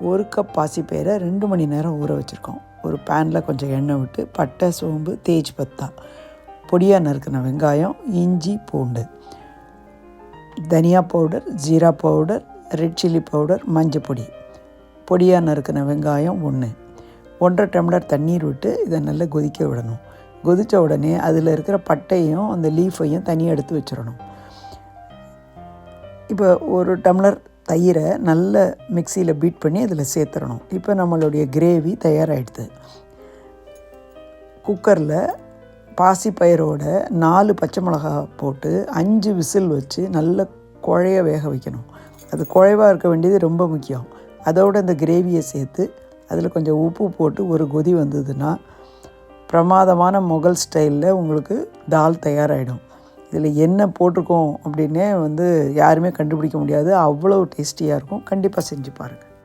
ஒரு கப் பாசிப்பயிரை ரெண்டு மணி நேரம் ஊற வச்சுருக்கோம். ஒரு பேனில் கொஞ்சம் எண்ணெய் விட்டு பட்டை சோம்பு தேஜ் பத்தா. பொடியாக நறுக்கின வெங்காயம் இஞ்சி பூண்டு. தனியா powder jeera powder red chilli powder மஞ்சள் பொடி. பொடியாக நறுக்கின வெங்காயம் ஒன்று ஒன்றரை டம்ளர் தண்ணீர் விட்டு இதை நல்லா கொதிக்க விடணும். கொதித்த உடனே அதில் இருக்கிற பட்டையும் அந்த லீஃபையும் தனியாக எடுத்து வச்சிடணும். இப்போ ஒரு டம்ளர் தயிரை நல்ல மிக்சியில் பீட் பண்ணி அதில் சேர்த்துடணும். இப்போ நம்மளுடைய கிரேவி தயாராகிடுது குக்கரில் பாசிப்பயிரோட நாலு பச்சை மிளகா போட்டு அஞ்சு விசில் வச்சு நல்ல குழைய வேக வைக்கணும். அது குழைவாக இருக்க வேண்டியது ரொம்ப முக்கியம். அதோட இந்த கிரேவியை சேர்த்து அதில் கொஞ்சம் உப்பு போட்டு ஒரு கொதி வந்ததுன்னா பிரமாதமான முகல் ஸ்டைலில் உங்களுக்கு தால் தயாராகிடும் இதில் என்ன போட்டிருக்கோம் அப்படின்னே வந்து யாருமே கண்டுபிடிக்க முடியாது. அவ்வளோ டேஸ்டியாக இருக்கும். கண்டிப்பாக செஞ்சு பாருங்கள்